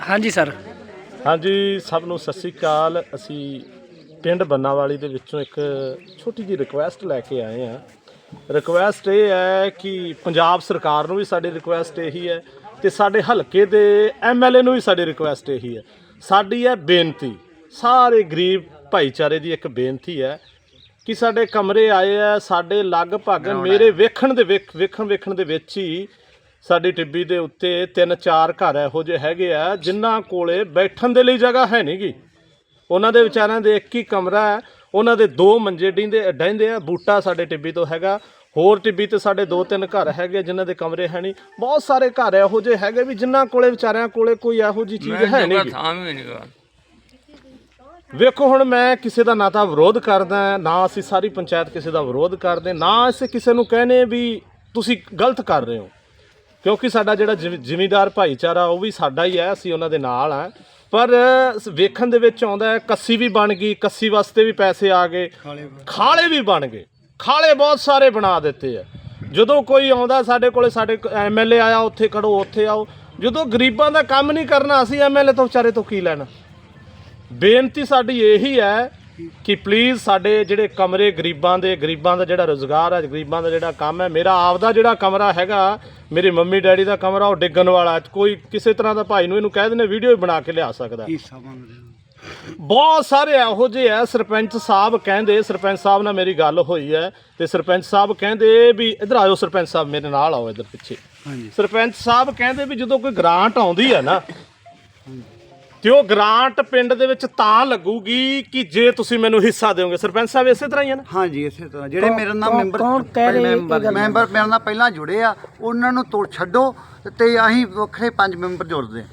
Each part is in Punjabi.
ਹਾਂਜੀ ਸਰ। ਹਾਂਜੀ ਸਭ ਨੂੰ ਸਤਿ ਸ੍ਰੀ ਅਕਾਲ। ਅਸੀਂ ਪਿੰਡ ਬੰਨਾਵਾਲੀ ਦੇ ਵਿੱਚੋਂ ਇੱਕ ਛੋਟੀ ਜਿਹੀ ਰਿਕੁਐਸਟ ਲੈ ਕੇ ਆਏ ਆ ਰਿਕੁਐਸਟ ਇਹ ਹੈ ਕਿ ਪੰਜਾਬ ਸਰਕਾਰ ਨੂੰ ਵੀ ਸਾਡੀ ਰਿਕੁਐਸਟ ਇਹੀ ਹੈ ਤੇ ਸਾਡੇ ਹਲਕੇ ਦੇ ਐਮਐਲਏ ਨੂੰ ਵੀ ਸਾਡੀ ਰਿਕੁਐਸਟ ਇਹੀ ਹੈ। ਸਾਡੀ ਹੈ ਬੇਨਤੀ ਸਾਰੇ ਗਰੀਬ ਭਾਈਚਾਰੇ ਦੀ ਇੱਕ ਬੇਨਤੀ ਹੈ ਕਿ ਸਾਡੇ ਕਮਰੇ ਆਏ ਆ ਸਾਡੇ ਲਗਭਗ ਮੇਰੇ ਵੇਖਣ ਦੇ ਵੇਖ- ਵੇਖਣ ਵੇਖਣ ਦੇ ਵਿੱਚ ਹੀ ਸਾਡੀ ਟਿੱਬੀ ਦੇ ਉੱਤੇ ਤਿੰਨ ਚਾਰ ਘਰ ਇਹੋ ਜਿਹੇ ਹੈਗੇ ਆ ਜਿਨ੍ਹਾਂ ਕੋਲੇ ਬੈਠਣ ਦੇ ਲਈ ਜਗ੍ਹਾ ਹੈ ਨਹੀਂਗੀ ਉਹਨਾਂ ਦੇ ਵਿਚਾਰਿਆਂ ਦੇ ਇੱਕ ਹੀ ਕਮਰਾ ਹੈ ਉਹਨਾਂ ਦੇ ਦੋ ਮੰਜੇ ਡਿੰਦੇ ਡਹਿੰਦੇ ਆ ਬੂਟਾ ਸਾਡੇ ਟਿੱਬੀ ਤੋਂ ਹੈਗਾ ਹੋਰ ਟਿੱਬੀ ਤੇ ਸਾਡੇ ਦੋ ਤਿੰਨ ਘਰ ਹੈਗੇ ਜਿਨ੍ਹਾਂ ਦੇ ਕਮਰੇ ਹੈ ਨਹੀਂ ਬਹੁਤ ਸਾਰੇ ਘਰ ਇਹੋ ਜਿਹੇ ਹੈਗੇ ਵੀ ਜਿਨ੍ਹਾਂ ਕੋਲੇ ਵਿਚਾਰਿਆਂ ਕੋਲੇ ਕੋਈ ਇਹੋ ਜਿਹੀ ਚੀਜ਼ ਹੈ ਨਹੀਂ ਥਾਂ ਵੀ ਨਹੀਂ ਗਾ ਵੇਖੋ ਹੁਣ ਮੈਂ ਕਿਸੇ ਦਾ ਨਾ ਤਾਂ ਵਿਰੋਧ ਕਰਦਾ ਨਾ ਅਸੀਂ ਸਾਰੀ ਪੰਚਾਇਤ ਕਿਸੇ ਦਾ ਵਿਰੋਧ ਕਰਦੇ ਨਾ ਅਸੀਂ ਕਿਸੇ ਨੂੰ ਕਹਿੰਦੇ ਵੀ ਤੁਸੀਂ ਗਲਤ ਕਰ ਰਹੇ ਹੋ। ਕਿਉਂਕਿ ਸਾਡਾ ਜਿਹੜਾ ਜ਼ਿਮੀ- ਜ਼ਿਮੀਂਦਾਰ ਭਾਈਚਾਰਾ ਉਹ ਵੀ ਸਾਡਾ ਹੀ ਹੈ ਅਸੀਂ ਉਹਨਾਂ ਦੇ ਨਾਲ ਆ ਪਰ ਵੇਖਣ ਦੇ ਵਿੱਚ ਆਉਂਦਾ ਹੈ ਕੱਸੀ ਵੀ ਬਣ ਗਈ ਕੱਸੀ ਵਾਸਤੇ ਵੀ ਪੈਸੇ ਆ ਗਏ। ਖਾਲੇ ਵੀ ਬਣ ਗਏ। ਖਾਲੇ ਬਹੁਤ ਸਾਰੇ ਬਣਾ ਦਿੱਤੇ ਆ। ਜਦੋਂ ਕੋਈ ਆਉਂਦਾ ਸਾਡੇ ਕੋਲੇ ਸਾਡੇ ਐਮਐਲਏ ਆਇਆ ਉੱਥੇ ਖੜੋ ਉੱਥੇ ਆਓ। ਜਦੋਂ ਗਰੀਬਾਂ ਦਾ ਕੰਮ ਨਹੀਂ ਕਰਨਾ ਅਸੀਂ ਐਮਐਲਏ ਤੋਂ ਵਿਚਾਰੇ ਤੋਂ ਕੀ ਲੈਣਾ? ਬੇਨਤੀ ਸਾਡੀ ਇਹੀ ਹੈ ਕਿ ਪਲੀਜ਼ ਸਾਡੇ ਜਿਹੜੇ ਕਮਰੇ ਗਰੀਬਾਂ ਦੇ ਗਰੀਬਾਂ ਦਾ ਜਿਹੜਾ ਰੋਜ਼ਗਾਰ ਹੈ ਗਰੀਬਾਂ ਦਾ ਜਿਹੜਾ ਕੰਮ ਹੈ ਮੇਰਾ ਆਪਦਾ ਜਿਹੜਾ ਕਮਰਾ ਹੈਗਾ ਮੇਰੇ ਮੰਮੀ ਡੈਡੀ ਦਾ ਕਮਰਾ ਉਹ ਡਿੱਗਣ ਵਾਲਾ। ਕੋਈ ਕਿਸੇ ਤਰ੍ਹਾਂ ਦਾ ਭਾਈ ਨੂੰ ਇਹਨੂੰ ਕਹਿ ਦਿੰਦੇ ਵੀਡੀਓ ਹੀ ਬਣਾ ਕੇ ਲਿਆ ਸਕਦਾ। ਬਹੁਤ ਸਾਰੇ ਇਹੋ ਜਿਹੇ ਆ ਸਰਪੰਚ ਸਾਹਿਬ ਕਹਿੰਦੇ ਸਰਪੰਚ ਸਾਹਿਬ ਨਾਲ ਮੇਰੀ ਗੱਲ ਹੋਈ ਹੈ ਤੇ ਸਰਪੰਚ ਸਾਹਿਬ ਕਹਿੰਦੇ ਵੀ ਇਧਰ ਆਇਓ ਸਰਪੰਚ ਸਾਹਿਬ ਮੇਰੇ ਨਾਲ ਆਓ ਇਧਰ ਪਿੱਛੇ। ਹਾਂਜੀ। ਸਰਪੰਚ ਸਾਹਿਬ ਕਹਿੰਦੇ ਵੀ ਜਦੋਂ ਕੋਈ ਗ੍ਰਾਂਟ ਆਉਂਦੀ ਹੈ ਨਾ ਤੇ ਉਹ ਗ੍ਰਾਂਟ ਪਿੰਡ ਦੇ ਵਿੱਚ ਤਾਂ ਲੱਗੂਗੀ ਕਿ ਜੇ ਤੁਸੀਂ ਮੈਨੂੰ ਹਿੱਸਾ ਦਿਓਗੇ ਸਰਪੰਚ ਸਾਹਿਬ ਇਸੇ ਤਰ੍ਹਾਂ ਹੀ ਹੈ ਨਾ ਹਾਂਜੀ ਇਸੇ ਤਰ੍ਹਾਂ ਜਿਹੜੇ ਮੇਰੇ ਨਾਲ ਮੈਂਬਰ ਕੌਣ ਕਹਿ ਰਹੇ ਇਹ ਮੈਂਬਰ? ਮੈਂਬਰ ਮੇਰੇ ਨਾਲ ਪਹਿਲਾਂ ਜੁੜੇ ਆ ਉਹਨਾਂ ਨੂੰ ਤੋੜ ਛੱਡੋ ਤੇ ਅਸੀਂ ਵੱਖਰੇ ਪੰਜ ਮੈਂਬਰ ਜੋੜਦੇ ਹਾਂ।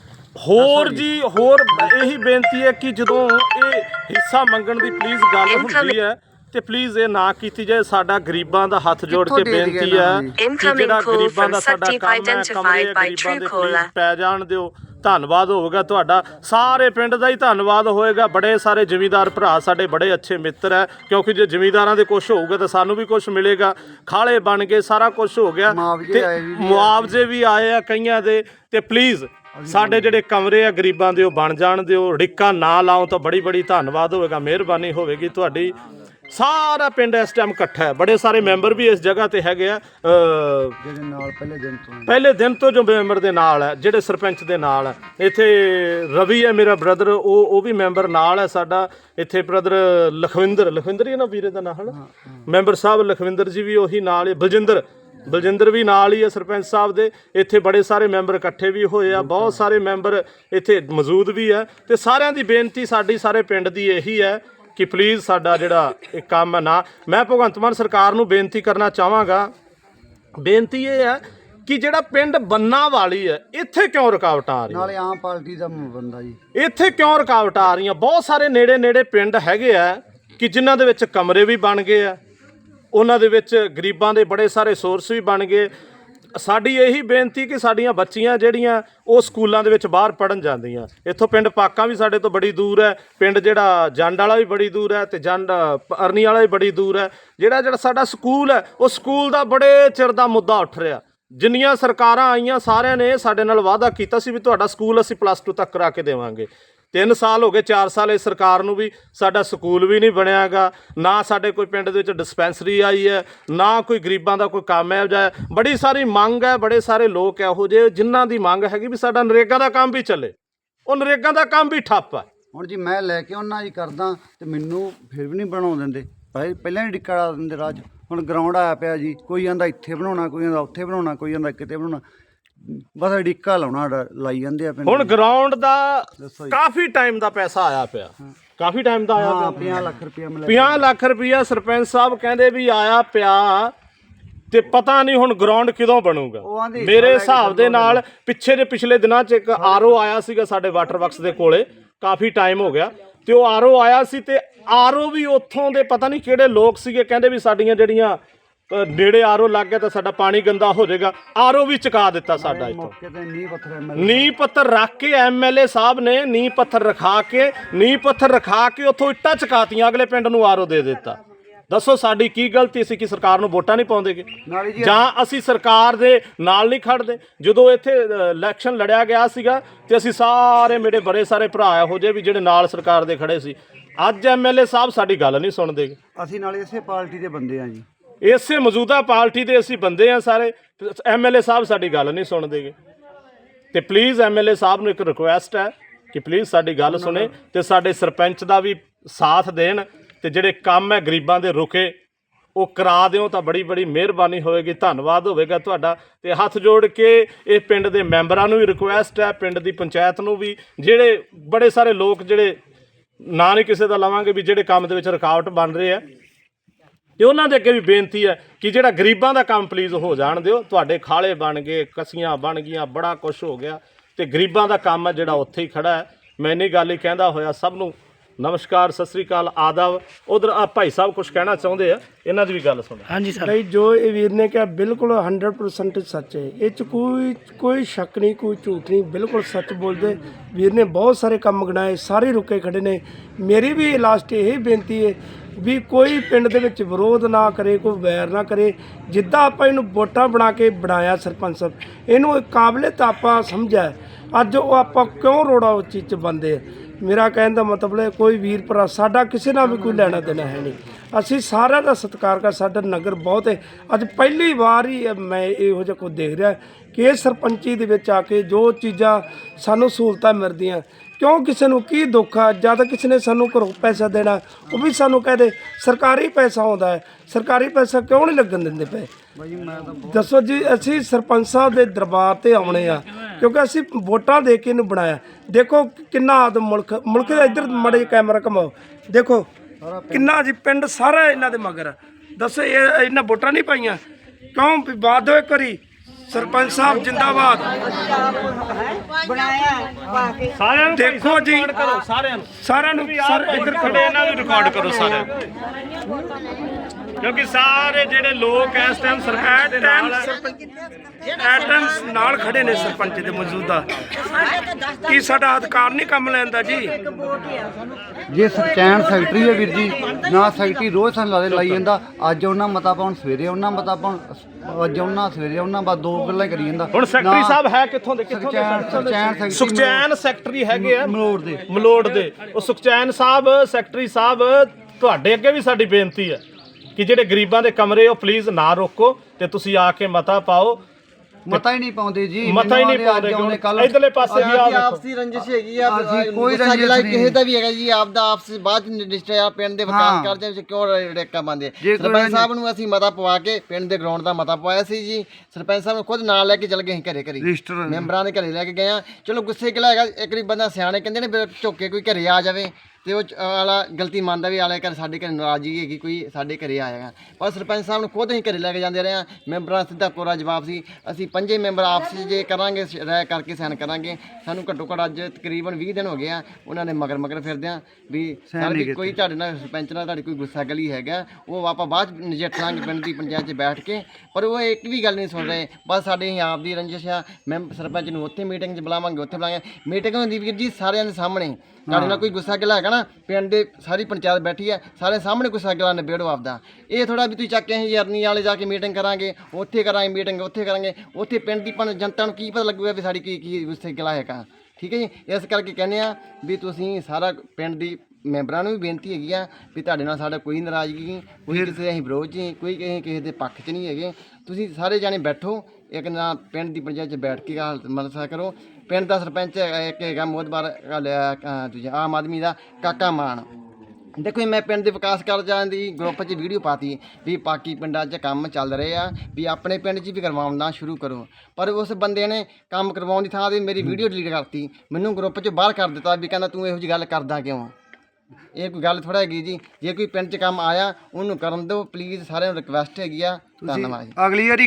ਹੋਰ ਜੀ ਹੋਰ ਇਹੀ ਬੇਨਤੀ ਹੈ ਕਿ ਜਦੋਂ ਇਹ ਹਿੱਸਾ ਮੰਗਣ ਦੀ ਪਲੀਜ਼ ਗੱਲ ਹੁੰਦੀ ਹੈ ਤੇ ਪਲੀਜ਼ ਇਹ ਨਾ ਕੀਤੀ ਜਾਏ ਸਾਡਾ ਗਰੀਬਾਂ ਦਾ ਹੱਥ ਜੋੜ ਕੇ ਬੇਨਤੀ ਹੈ? ਕਿ ਜਿਹੜਾ ਗਰੀਬਾਂ ਦਾ ਸਾਡਾ ਕੰਮ ਹੈ ਕਮਰੇ ਗਰੀਬਾਂ ਦੇ Truecaller. ਪਲੀਜ਼ ਪੈ ਜਾਣ ਦਿਓ ਧੰਨਵਾਦ ਹੋਵੇਗਾ ਤੁਹਾਡਾ। ਸਾਰੇ ਪਿੰਡ ਦਾ ਹੀ ਧੰਨਵਾਦ ਹੋਏਗਾ। ਬੜੇ ਸਾਰੇ ਜ਼ਿਮੀਂਦਾਰ ਭਰਾ ਸਾਡੇ ਬੜੇ ਅੱਛੇ ਮਿੱਤਰ ਹੈ। ਕਿਉਂਕਿ ਜੇ ਜ਼ਿਮੀਂਦਾਰਾਂ ਦੇ ਕੁਝ ਹੋਊਗਾ ਤਾਂ ਸਾਨੂੰ ਵੀ ਕੁਝ ਮਿਲੇਗਾ। ਖਾਲੇ ਬਣ ਗਏ ਸਾਰਾ ਕੁਝ ਹੋ ਗਿਆ। ਤੇ। ਮੁਆਵਜ਼ੇ ਵੀ ਆਏ ਆ ਕਈਆਂ ਦੇ। ਤੇ ਪਲੀਜ਼ ਸਾਡੇ ਜਿਹੜੇ ਕਮਰੇ ਆ ਗਰੀਬਾਂ ਦੇ ਉਹ ਬਣ ਜਾਣ ਦਿਓ। ਢਿੱਕਾ ਨਾ ਲਾਓ ਤਾਂ ਬੜੀ ਬੜੀ ਧੰਨਵਾਦ ਹੋਵੇਗਾ। ਮਿਹਰਬਾਨੀ ਹੋਵੇਗੀ ਤੁਹਾਡੀ। ਸਾਰਾ ਪਿੰਡ ਇਸ ਟਾਈਮ ਇਕੱਠਾ ਹੈ। ਬੜੇ ਸਾਰੇ ਮੈਂਬਰ ਵੀ ਇਸ ਜਗ੍ਹਾ ਤੇ ਹੈਗੇ ਆ ਅ, ਨਾਲ ਪਹਿਲੇ ਦਿਨ ਤੋਂ ਪਹਿਲੇ ਦਿਨ ਤੋਂ ਜੋ ਮੈਂਬਰ ਦੇ ਨਾਲ ਹੈ ਜਿਹੜੇ ਸਰਪੰਚ ਦੇ ਨਾਲ ਹੈ। ਇੱਥੇ ਰਵੀ ਹੈ ਮੇਰਾ ਬ੍ਰਦਰ ਉਹ ਉਹ ਵੀ ਮੈਂਬਰ ਨਾਲ ਹੈ ਸਾਡਾ। ਇੱਥੇ ਬ੍ਰਦਰ ਲਖਵਿੰਦਰ ਲਖਵਿੰਦਰ ਹੀ ਹੈ ਨਾ ਵੀਰੇ ਦਾ ਨਾਮ ਹੈ ਨਾ ਮੈਂਬਰ ਸਾਹਿਬ ਲਖਵਿੰਦਰ ਜੀ ਵੀ ਉਹੀ ਨਾਲ ਹੈ ਬਲਜਿੰਦਰ ਬਲਜਿੰਦਰ ਵੀ ਨਾਲ ਹੀ ਹੈ ਸਰਪੰਚ ਸਾਹਿਬ ਦੇ। ਇੱਥੇ ਬੜੇ ਸਾਰੇ ਮੈਂਬਰ ਇਕੱਠੇ ਵੀ ਹੋਏ ਆ ਬਹੁਤ ਸਾਰੇ ਮੈਂਬਰ ਇੱਥੇ ਮੌਜੂਦ ਵੀ ਹੈ। ਤੇ ਸਾਰਿਆਂ ਦੀ ਬੇਨਤੀ ਸਾਡੀ ਸਾਰੇ ਪਿੰਡ ਦੀ ਇਹੀ ਹੈ ਕਿ ਪਲੀਜ਼ ਸਾਡਾ ਜਿਹੜਾ ਇਹ ਕੰਮ ਹੈ ਨਾ ਮੈਂ ਭਗਵੰਤ ਮਾਨ ਸਰਕਾਰ ਨੂੰ ਬੇਨਤੀ ਕਰਨਾ ਚਾਹਾਂਗਾ। ਬੇਨਤੀ ਇਹ ਹੈ ਕਿ ਜਿਹੜਾ ਪਿੰਡ ਬੰਨਾ ਵਾਲੀ ਹੈ ਇੱਥੇ ਕਿਉਂ ਰੁਕਾਵਟਾਂ ਆ ਰਹੀਆਂ? ਨਾਲੇ ਆਮ ਪਾਰਟੀ ਦਾ ਬੰਦਾ ਜੀ। ਇੱਥੇ ਕਿਉਂ ਰੁਕਾਵਟਾਂ ਆ ਰਹੀਆਂ? ਬਹੁਤ ਸਾਰੇ ਨੇੜੇ ਨੇੜੇ ਪਿੰਡ ਹੈਗੇ ਆ ਕਿ ਜਿਨ੍ਹਾਂ ਦੇ ਵਿੱਚ ਕਮਰੇ ਵੀ ਬਣ ਗਏ ਆ ਉਹਨਾਂ ਦੇ ਵਿੱਚ ਗਰੀਬਾਂ ਦੇ ਬੜੇ ਸਾਰੇ ਸੋਰਸ ਵੀ ਬਣ ਗਏ। ਸਾਡੀ ਇਹੀ ਬੇਨਤੀ ਕਿ ਸਾਡੀਆਂ ਬੱਚੀਆਂ ਜਿਹੜੀਆਂ, ਉਹ ਸਕੂਲਾਂ ਦੇ ਵਿੱਚ ਬਾਹਰ ਪੜਨ ਜਾਂਦੀਆਂ। ਇੱਥੋਂ ਪਿੰਡ ਪਾਕਾਂ ਵੀ ਸਾਡੇ ਤੋਂ ਬੜੀ ਦੂਰ ਹੈ, ਪਿੰਡ ਜਿਹੜਾ ਜੰਡ ਵਾਲਾ ਵੀ ਬੜੀ ਦੂਰ ਹੈ ਤੇ ਜੰਡ, ਅਰਨੀ ਵਾਲਾ ਵੀ ਬੜੀ ਦੂਰ ਹੈ। ਜਿਹੜਾ ਜਿਹੜਾ ਸਾਡਾ ਸਕੂਲ ਹੈ, ਉਹ ਸਕੂਲ ਦਾ ਬੜੇ ਚਿਰ ਦਾ ਮੁੱਦਾ ਉੱਠ ਰਿਹਾ। ਜਿੰਨੀਆਂ ਸਰਕਾਰਾਂ ਆਈਆਂ, ਸਾਰਿਆਂ ਨੇ ਸਾਡੇ ਨਾਲ ਵਾਅਦਾ ਕੀਤਾ ਸੀ ਵੀ ਤੁਹਾਡਾ ਸਕੂਲ ਅਸੀਂ ਪਲੱਸ 2 ਤੱਕ ਕਰਾ ਕੇ ਦੇਵਾਂਗੇ। 3 ਸਾਲ ਹੋ ਗਏ 4 ਸਾਲ ਇਸ ਸਰਕਾਰ ਨੂੰ ਵੀ ਸਾਡਾ ਸਕੂਲ ਵੀ ਨਹੀਂ ਬਣਿਆਗਾ, ਨਾ ਸਾਡੇ ਕੋਈ ਪਿੰਡ ਦੇ ਵਿੱਚ ਡਿਸਪੈਂਸਰੀ ਆਈ ਹੈ, ਨਾ ਕੋਈ ਗਰੀਬਾਂ ਦਾ ਕੋਈ ਕੰਮ ਹੈ। ਜਾਂ ਬੜੀ ਸਾਰੀ ਮੰਗ ਹੈ, ਬੜੇ ਸਾਰੇ ਲੋਕ ਇਹੋ ਜਿਹੇ, ਜਿਨ੍ਹਾਂ ਦੀ ਮੰਗ ਹੈਗੀ ਵੀ ਸਾਡਾ ਨਰੇਗਾ ਦਾ ਕੰਮ ਵੀ ਚੱਲੇ। ਉਹ ਨਰੇਗਾ ਦਾ ਕੰਮ ਵੀ ਠੱਪ ਹੈ। ਹੁਣ ਜੀ ਮੈਂ ਲੈ ਕੇ ਉਹਨਾਂ ਜੀ ਕਰਦਾ ਤੇ ਮੈਨੂੰ ਫਿਰ ਵੀ ਨਹੀਂ ਬਣਾਉਣ ਦਿੰਦੇ। ਪਹਿ- ਪਹਿਲਾਂ ਹੀ ਡਿੱਕਾ ਲਾ ਦਿੰਦੇ ਰਾਜ। ਹੁਣ ਗਰਾਊਂਡ ਆਇਆ ਪਿਆ ਜੀ, ਕੋਈ ਆਂਦਾ ਇੱਥੇ ਬਣਾਉਣਾ, ਕੋਈ ਆਂਦਾ ਉੱਥੇ ਬਣਾਉਣਾ, ਕੋਈ ਆਂਦਾ ਕਿਤੇ ਬਣਾਉਣਾ। ਬਸ ਡਿੱਕਾ ਲਾਉਣਾ ਡਾ- ਲਾਈ ਜਾਂਦੇ ਆ ਪਿੰਡ ਹੁਣ ਗਰਾਊਂਡ ਦਾ ਦੱਸੋ ਜੀ। ਕਾਫੀ ਟਾਈਮ ਦਾ ਪੈਸਾ ਆਇਆ ਪਿਆ। ਕਾਫੀ ਟਾਈਮ ਦਾ ਆਇਆ ਹਾਂ ਪਿਆ। 50 ਲੱਖ ਰੁਪਇਆ ਮਿਲਿਆ। 50 ਲੱਖ ਰੁਪਇਆ ਸਰਪੰਚ ਸਾਹਿਬ ਕਹਿੰਦੇ ਵੀ ਆਇਆ ਪਿਆ ਤੇ ਪਤਾ ਨਹੀਂ ਹੁਣ ਗਰਾਊਂਡ ਕਿਦੋਂ ਬਣੂਗਾ। ਉਹ ਮੇਰੇ ਹਿਸਾਬ ਦੇ ਨਾਲ ਪਿੱਛੇ ਦੇ ਪਿਛਲੇ ਦਿਨਾਂ 'ਚ ਇੱਕ ਆਰਓ ਆਇਆ ਸੀਗਾ ਸਾਡੇ ਵਾਟਰ ਵਰਕਸ ਦੇ ਕੋਲੇ। ਕਾਫੀ ਟਾਈਮ ਹੋ ਗਿਆ। ਤੇ ਉਹ ਆਰਓ ਆਇਆ ਸੀ ਤੇ ਆਰਓ ਵੀ ਉੱਥੋਂ ਦੇ ਪਤਾ ਨਹੀਂ ਕਿਹੜੇ ਲੋਕ ਸੀਗੇ ਕਹਿੰਦੇ ਵੀ ਸਾਡੀਆਂ ਜਿਹੜੀਆਂ ਅ, ਨੇੜੇ ਆਰਓ ਲੱਗ ਗਿਆ ਤਾਂ ਸਾਡਾ ਪਾਣੀ ਗੰਦਾ ਹੋ ਜਾਏਗਾ। ਆਰਓ ਵੀ ਚੁਕਾ ਦਿੱਤਾ ਸਾਡਾ ਇੱਥੋਂ। ਮੌਕੇ ਤੇ ਨੀਂਹ ਪੱਥਰ ਐਮਐਲਏ ਨੀ ਪੱਥਰ ਰੱਖ ਕੇ ਐਮਐਲਏ ਸਾਹਿਬ ਨੇ ਨੀ ਪੱਥਰ ਰਖਾ ਕੇ ਨੀ ਪੱਥਰ ਰਖਾ ਕੇ ਉੱਥੋਂ ਇੱਟਾਂ ਚਕਾਤੀਆਂ ਅਗਲੇ ਪਿੰਡ ਨੂੰ ਆਰਓ ਦੇ ਦਿੱਤਾ। ਦੱਸੋ ਸਾਡੀ ਕੀ ਗਲਤੀ ਸੀ ਕਿ ਸਰਕਾਰ ਨੂੰ ਵੋਟਾਂ ਨਹੀਂ ਪਾਉਂਦੇਗੇ? ਨਾਲੇ ਜੀ ਜਾਂ ਅਸੀਂ ਸਰਕਾਰ ਦੇ ਨਾਲ ਨਹੀਂ ਖੜਦੇ ਜਦੋਂ ਇੱਥੇ ਅ, ਇਲੈਕਸ਼ਨ ਲੜਿਆ ਗਿਆ ਸੀਗਾ ਤੇ ਅਸੀਂ ਸਾਰੇ ਮੇਰੇ ਬੜੇ ਸਾਰੇ ਭਰਾ ਇਹੋ ਜਿਹੇ ਵੀ ਜਿਹੜੇ ਨਾਲ ਸਰਕਾਰ ਦੇ ਖੜੇ ਸੀ। ਅੱਜ ਐਮਐਲਏ ਸਾਹਿਬ ਸਾਡੀ ਗੱਲ ਨਹੀਂ ਸੁਣਦੇ। ਅਸੀਂ ਨਾਲੇ ਇਸੇ ਪਾਰਟੀ ਦੇ ਬੰਦੇ ਆ ਜੀ। ਇਸੇ ਮੌਜੂਦਾ ਪਾਰਟੀ ਦੇ ਅਸੀਂ ਬੰਦੇ ਆ ਸਾਰੇ। ਐਮਐਲਏ ਸਾਹਿਬ ਸਾਡੀ ਗੱਲ ਨਹੀਂ ਸੁਣਦੇਗੇ ਤੇ ਪਲੀਜ਼ ਐਮਐਲਏ ਸਾਹਿਬ ਨੂੰ ਇੱਕ ਰਿਕੁਐਸਟ ਹੈ ਕਿ ਪਲੀਜ਼ ਸਾਡੀ ਗੱਲ ਸੁਣੇ ਤੇ ਸਾਡੇ ਸਰਪੰਚ ਦਾ ਵੀ ਸਾਥ ਦੇਣ ਤੇ ਜਿਹੜੇ ਕੰਮ ਹੈ ਗਰੀਬਾਂ ਦੇ ਰੁਕੇ ਉਹ ਕਰਾ ਦਿਓ ਤਾਂ ਬੜੀ ਬੜੀ ਮਿਹਰਬਾਨੀ ਹੋਵੇਗੀ। ਧੰਨਵਾਦ ਹੋਵੇਗਾ ਤੁਹਾਡਾ। ਤੇ ਹੱਥ ਜੋੜ ਕੇ ਇਹ ਪਿੰਡ ਦੇ ਮੈਂਬਰਾਂ ਨੂੰ ਵੀ ਰਿਕੁਐਸਟ ਹੈ ਪਿੰਡ ਦੀ ਪੰਚਾਇਤ ਨੂੰ ਵੀ ਜਿਹੜੇ ਬੜੇ ਸਾਰੇ ਲੋਕ ਜਿਹੜੇ ਨਾਂ ਨਹੀਂ ਕਿਸੇ ਦਾ ਲਵਾਂਗੇ ਵੀ ਜਿਹੜੇ ਕੰਮ ਦੇ ਵਿੱਚ ਰੁਕਾਵਟ ਬਣ ਰਹੇ ਆ ਤੇ ਉਹਨਾਂ ਦੇ ਅੱਗੇ ਵੀ ਬੇਨਤੀ ਹੈ ਕਿ ਜਿਹੜਾ ਗਰੀਬਾਂ ਦਾ ਕੰਮ ਪਲੀਜ਼ ਹੋ ਜਾਣ ਦਿਓ। ਤੁਹਾਡੇ ਖਾਲੇ ਬਣ ਗਏ ਕਸੀਆਂ ਬਣ ਗਈਆਂ ਬੜਾ ਕੁਝ ਹੋ ਗਿਆ। ਤੇ ਗਰੀਬਾਂ ਦਾ ਕੰਮ ਹੈ ਜਿਹੜਾ ਉੱਥੇ ਹੀ ਖੜਾ ਹੈ। ਮੈਂ ਇੰਨੀ ਗੱਲ ਹੀ ਕਹਿੰਦਾ ਹੋਇਆ ਸਭ ਨੂੰ ਨਮਸਕਾਰ ਸਤਿ ਸ੍ਰੀ ਅਕਾਲ ਆਦਾਬ। ਉਧਰ ਆ ਭਾਈ ਸਾਹਿਬ ਕੁਝ ਕਹਿਣਾ ਚਾਹੁੰਦੇ ਆ? ਇਹਨਾਂ ਦੀ ਵੀ ਗੱਲ ਸੁਣੋ। ਹਾਂਜੀ ਸਰ। ਭਾਈ ਜੋ ਇਹ ਵੀਰ ਨੇ ਕਿਹਾ ਬਿਲਕੁਲ 100% ਸੱਚ ਹੈ। ਇਹ ਚ ਕੋਈ ਕੋਈ ਸ਼ੱਕ ਨਹੀਂ ਕੋਈ ਝੂਠ ਨਹੀਂ ਬਿਲਕੁਲ ਸੱਚ ਬੋਲਦੇ। ਵੀਰ ਨੇ ਬਹੁਤ ਸਾਰੇ ਕੰਮ ਗਣਾਏ ਸਾਰੇ ਰੁਕੇ ਖੜੇ ਨੇ। ਮੇਰੀ ਵੀ ਲਾਸਟ ਇਹ ਬੇਨਤੀ ਹੈ ਵੀ ਕੋਈ ਪਿੰਡ ਦੇ ਵਿੱਚ ਵਿਰੋਧ ਨਾ ਕਰੇ, ਕੋਈ ਵੈਰ ਨਾ ਕਰੇ। ਜਿੱਦਾਂ ਆਪਾਂ ਇਹਨੂੰ ਵੋਟਾਂ ਬਣਾ ਕੇ ਬਣਾਇਆ ਸਰਪੰਚ ਸਾਹਿਬ, ਇਹਨੂੰ ਇੱਕ ਕਾਬਲੀਅਤ ਆਪਾਂ ਸਮਝਿਆ। ਅੱਜ ਉਹ ਆਪਾਂ ਕਿਉਂ ਰੋੜਾ ਉਸ ਚੀਜ਼ ਚ ਬੰਦੇ ਆ? ਮੇਰਾ ਕਹਿਣ ਦਾ ਮਤਲਬ ਹੈ, ਕੋਈ ਵੀਰ ਭਰਾ ਸਾਡਾ ਕਿਸੇ ਨਾਲ ਵੀ ਕੋਈ ਲੈਣਾ ਦੇਣਾ ਹੈ ਨਹੀਂ। ਅਸੀਂ ਸਾਰਿਆਂ ਦਾ ਸਤਿਕਾਰ ਕਰ, ਸਾਡਾ ਨਗਰ ਬਹੁਤ ਹੈ। ਅੱਜ ਪਹਿਲੀ ਵਾਰ ਹੀ ਮੈਂ ਇਹੋ ਜਿਹਾ ਕੁਝ ਦੇਖ ਰਿਹਾ ਕਿ ਸਰਪੰਚੀ ਦੇ ਵਿੱਚ ਆ ਕੇ ਜੋ ਚੀਜ਼ਾਂ ਸਾਨੂੰ ਸਹੂਲਤਾਂ ਮਿਲਦੀਆਂ ਕਿਉਂ ਕਿਸੇ ਨੂੰ ਕੀ ਦੁੱਖ ਆ? ਜਦ ਕਿਸੇ ਨੇ ਸਾਨੂੰ ਘਰੋਂ ਪੈਸਾ ਦੇਣਾ, ਉਹ ਵੀ ਸਾਨੂੰ ਕਹਦੇ ਸਰਕਾਰੀ ਪੈਸਾ ਆਉਂਦਾ ਹੈ। ਸਰਕਾਰੀ ਪੈਸਾ ਕਿਉਂ ਨਹੀਂ ਲੱਗਣ ਦਿੰਦੇ ਪਏ? ਦੱਸੋ ਜੀ, ਅਸੀਂ ਸਰਪੰਚ ਸਾਹਿਬ ਦੇ ਦਰਬਾਰ ਤੇ ਆਉਣੇ ਆ, ਕਿਉਂਕਿ ਅਸੀਂ ਵੋਟਾਂ ਦੇ ਕੇ ਇਹਨੂੰ ਬਣਾਇਆ। ਦੇਖੋ ਕਿੰਨਾ ਆਦਮ ਮੁਲਕ ਮੁਲਕ ਦਾ ਇੱਧਰ ਮੜੇ ਕੈਮਰਾ ਘਮਾਓ। ਦੇਖੋ ਕਿੰਨਾ ਜੀ, ਪਿੰਡ ਸਾਰਾ ਇਹਨਾਂ ਦੇ ਮਗਰ ਦੱਸੋ, ਇਹ ਇਹਨਾਂ ਵੋਟਾਂ ਨਹੀਂ ਪਾਈਆਂ। ਕਿਉਂ ਵੀ ਬਾਦ ਹੋਏ ਕਰੀ? ਸਰਪੰਚ ਸਾਹਿਬ ਜਿੰਦਾਬਾਦ। ਸਾਰਿਆਂ ਨੂੰ ਦੇਖੋ ਜੀ। ਸਾਰਿਆਂ ਨੂੰ। ਸਾਰਿਆਂ ਨੂੰ ਸਾਰੇ ਇੱਧਰ ਖੜੇ ਇਹਨਾਂ ਨੂੰ ਰਿਕਾਰਡ ਕਰੋ ਸਾਰਿਆਂ ਨੂੰ। ਕਿਉਂਕਿ ਸਾਰੇ ਜਿਹੜੇ ਲੋਕ ਇਸ ਟਾਈਮ ਸਰਕਾਰ ਦੇ ਨਾਲ ਐਟਮਸ ਨਾਲ ਖੜੇ ਨੇ ਸਰਪੰਚ ਦੇ ਮੌਜੂਦਾ। ਕੀ ਸਾਡਾ ਅਧਿਕਾਰ ਨਹੀਂ ਕੰਮ ਲੈਂਦਾ ਜੀ? ਜੇ ਸਚੈਨ ਸੈਕਟਰੀ ਹੈ ਵੀਰ ਜੀ ਨਾ ਸੈਕਟਰੀ ਰੋਜ਼ ਸਾਨੂੰ ਲਾਦੇ ਲਾਈ ਜਾਂਦਾ। ਅੱਜ ਉਹਨਾਂ ਮਤਾ ਪਾਉਣ ਸਵੇਰੇ ਉਹਨਾਂ ਮਤਾ ਪਾਉਣ ਅੱਜ ਉਹਨਾਂ ਸਵੇਰੇ ਉਹਨਾਂ ਬਾਅਦ ਦੋ ਗੱਲਾਂ ਹੀ ਕਰੀ ਜਾਂਦਾ। ਹੁਣ ਸੈਕਟਰੀ ਸਾਹਿਬ ਹੈ ਕਿੱਥੋਂ ਦੇ? ਕਿੱਥੋਂ ਦੇ ਸੈਕਟਰੀ ਸੁਖਚੈਨ ਸੈਕਟਰੀ ਹੈਗੇ ਆ। ਮਲੋੜ ਦੇ। ਮਲੋੜ ਦੇ। ਉਹ ਸੁਖਚੈਨ ਸਾਹਿਬ ਸੈਕਟਰੀ ਸਾਹਿਬ ਤੁਹਾਡੇ ਅੱਗੇ ਵੀ ਸਾਡੀ ਬੇਨਤੀ ਹੈ। ਕਿ ਜਿਹੜੇ ਗਰੀਬਾਂ ਦੇ ਕਮਰੇ ਉਹ ਪਲੀਜ਼ ਨਾ ਰੋਕੋ ਤੇ ਤੁਸੀਂ ਆ ਕੇ ਮਤਾ ਪਾਓ। ਮਤਾ ਹੀ ਨਹੀਂ ਪਾਉਂਦੇ ਜੀ। ਮਤਾ ਹੀ ਨਹੀਂ ਪਾਉਂਦੇ ਕੱਲ ਇਧਰਲੇ ਪਾਸੇ ਵੀ ਆ ਆਪਸੀ ਰੰਜਿਸ਼ ਹੈਗੀ ਆ ਕੋਈ ਰੰਜਿਸ਼ ਨਹੀਂ। ਕਿਸੇ ਦਾ ਵੀ ਹੈਗਾ ਜੀ ਆਪ ਦਾ ਆਪਸੀ ਬਾਅਦ ਨਿਸ਼ਚੈ ਪਿੰਡ ਦੇ। ਵਿਕਾਸ ਕਰਦੇ ਵਿੱਚ ਕਿਉਂ ਰੇਕਾ ਬੰਦੇ। ਸਰਪੰਚ ਸਾਹਿਬ ਨੂੰ ਅਸੀਂ ਮਤਾ ਪਵਾ ਕੇ ਪਿੰਡ ਦੇ ਗਰਾਊਂਡ ਦਾ ਮਤਾ ਪਵਾਇਆ ਸੀ ਜੀ। ਸਰਪੰਚ ਸਾਹਿਬ ਨੂੰ ਖੁਦ ਨਾਲ ਲੈ ਕੇ ਚਲ ਗਏ ਘਰੇ ਘਰੇ। ਰਜਿਸਟਰ ਮੈਂਬਰਾਂ ਦੇ ਘਰੇ ਲੈ ਕੇ ਗਏ ਆ। ਚਲੋ ਗੁੱਸੇ ਗਿਲਾ ਹੈਗਾ ਇੱਕ ਵਾਰੀ ਬੰਦਾ ਸਿਆਣੇ ਕਹਿੰਦੇ ਨੇ ਝੋਕੇ ਕੋਈ ਘਰੇ ਆ ਜਾਵੇ। ਤੇ ਉਹ ਚ- ਆਲਾ ਗਲਤੀ ਮੰਨਦਾ ਵੀ ਆਲੇ ਘਰ ਸਾਡੇ ਘਰੇ ਨਾਰਾਜ਼ਗੀ ਹੈਗੀ ਕੋਈ ਸਾਡੇ ਘਰੇ ਆਏਗਾ ਪਰ ਸਰਪੰਚ ਸਾਹਿਬ ਨੂੰ ਖੁਦ ਹੀ ਘਰੇ ਲੈ ਕੇ ਜਾਂਦੇ ਰਹੇ ਆ ਮੈਂਬਰਾਂ ਦਾ ਸਿੱਧਾ ਕੋਰਾ ਜਵਾਬ ਸੀ। ਅਸੀਂ ਪੰਜੇ ਮੈਂਬਰ ਆਪਸ 'ਚ ਜੇ ਕਰਾਂਗੇ ਸ- ਰਾਏ ਕਰਕੇ ਸਾਈਨ ਕਰਾਂਗੇ। ਸਾਨੂੰ ਘੱਟੋ ਘੱਟ ਅੱਜ ਤਕਰੀਬਨ 20 ਦਿਨ ਹੋ ਗਏ ਆ ਉਹਨਾਂ ਨੇ ਮਗਰ ਮਗਰ ਫਿਰਦੇ ਆ ਵੀ ਵੀ ਕੋਈ ਤੁਹਾਡੇ ਨਾਲ ਸਰਪੰਚ ਨਾਲ ਤੁਹਾਡੀ ਕੋਈ ਗੁੱਸਾ ਗਲੀ ਹੈਗਾ। ਉਹ ਆਪਾਂ ਬਾਅਦ 'ਚ ਨਜਿੱਠਾਂਗੇ ਪਿੰਡ ਦੀ ਪੰਚਾਇਤ 'ਚ ਬੈਠ ਕੇ। ਪਰ ਉਹ ਇੱਕ ਵੀ ਗੱਲ ਨਹੀਂ ਸੁਣ ਰਹੇ। ਬਸ ਸਾਡੇ ਹੀ ਆਪ ਦੀ ਰੰਜਿਸ਼ ਆ। ਮੈਂ ਸਰਪੰਚ ਨੂੰ ਉੱਥੇ ਮੀਟਿੰਗ 'ਚ ਬੁਲਾਵਾਂਗੇ ਉੱਥੇ ਬੁਲਾਵਾਂਗੇ। ਮੀਟਿੰਗ ਹੁੰਦੀ ਵੀਰ ਜੀ ਸਾਰਿਆਂ ਦੇ ਸਾਹਮਣੇ ਤੁਹਾਡੇ ਨਾਲ ਕੋਈ ਗੁੱਸਾ ਗਿਲਾ ਹੈਗਾ ਨਾ ਪਿੰਡ ਦੇ ਸਾਰੀ ਪੰਚਾਇਤ ਬੈਠੀ ਹੈ ਸਾਰੇ ਸਾਹਮਣੇ ਗੁੱਸਾ ਗਿਲਾ ਨਿਬੇੜੋ ਆਪਦਾ। ਇਹ ਥੋੜਾ ਵੀ ਤੁਸੀਂ ਚੱਕ ਕੇ ਅਸੀਂ ਜਰਨੀ ਵਾਲੇ ਜਾ ਕੇ ਮੀਟਿੰਗ ਕਰਾਂਗੇ ਉੱਥੇ ਕਰਾਂਗੇ ਮੀਟਿੰਗ ਉੱਥੇ ਕਰਾਂਗੇ ਉੱਥੇ ਪਿੰਡ ਦੀ ਪਨ ਜਨਤਾ ਨੂੰ ਕੀ ਪਤਾ ਲੱਗੂਗਾ ਵੀ ਸਾਡੀ ਕੀ ਕੀ ਗੁੱਸੇ ਗਿਲਾ ਹੈਗਾ। ਠੀਕ ਹੈ ਜੀ? ਇਸ ਕਰਕੇ ਕਹਿੰਦੇ ਆ ਵੀ ਤੁਸੀਂ ਸਾਰਾ ਪਿੰਡ ਦੀ ਮੈਂਬਰਾਂ ਨੂੰ ਵੀ ਬੇਨਤੀ ਹੈਗੀ ਆ ਵੀ ਤੁਹਾਡੇ ਨਾਲ ਸਾਡਾ ਕੋਈ ਨਾਰਾਜ਼ਗੀ ਨਹੀਂ ਕੋਈ ਕਿਸੇ ਅਸੀਂ ਵਿਰੋਧ 'ਚ ਨਹੀਂ ਕੋਈ ਕਿਸੇ ਕਿਸੇ ਦੇ ਪੱਖ 'ਚ ਨਹੀਂ ਹੈਗੇ। ਤੁਸੀਂ ਸਾਰੇ ਜਾਣੇ ਬੈਠੋ ਇੱਕ ਨਾ ਪਿੰਡ ਦੀ ਪੰਚਾਇਤ 'ਚ ਬੈਠ ਕੇ ਹਾਲਤ ਮਨਸਾ ਕਰੋ ਪਿੰਡ ਦਾ ਸਰਪੰਚ ਹੈਗਾ ਇੱਕ ਹੈਗਾ ਮੋਦਬਾਰ ਆਮ ਆਦਮੀ ਦਾ ਕਾਕਾ ਮਾਨ। ਦੇਖੋ ਜੀ, ਮੈਂ ਪਿੰਡ ਦੇ ਵਿਕਾਸ ਕਰ ਜਾਣ ਦੀ ਗਰੁੱਪ 'ਚ ਵੀਡੀਓ ਪਾਤੀ ਵੀ ਬਾਕੀ ਪਿੰਡਾਂ 'ਚ ਕੰਮ ਚੱਲ ਰਹੇ ਆ ਵੀ ਆਪਣੇ ਪਿੰਡ 'ਚ ਵੀ ਕਰਵਾਉਣਾ ਸ਼ੁਰੂ ਕਰੋ। ਪਰ ਉਸ ਬੰਦੇ ਨੇ ਕੰਮ ਕਰਵਾਉਣ ਦੀ ਥਾਂ ਤੇ ਮੇਰੀ ਵੀਡੀਓ ਡਿਲੀਟ ਕਰਤੀ ਮੈਨੂੰ ਗਰੁੱਪ 'ਚ ਬਾਹਰ ਕਰ ਦਿੱਤਾ ਵੀ ਕਹਿੰਦਾ ਤੂੰ ਇਹੋ ਜਿਹੀ ਗੱਲ ਕਰਦਾ ਕਿਉਂ? ਇਹ ਕੋਈ ਗੱਲ ਥੋੜਾ ਹੈਗੀ ਜੀ ਜੇ ਕੋਈ ਪਿੰਡ 'ਚ ਕੰਮ ਆਇਆ ਉਹਨੂੰ ਕਰਨ ਦਿਓ ਪਲੀਜ਼ ਸਾਰਿਆਂ ਨੂੰ ਰਿਕਵੈਸਟ ਹੈਗੀ ਆ ਧੰਨਵਾਦ ਜੀ। ਅਗਲੀ ਵਾਰੀ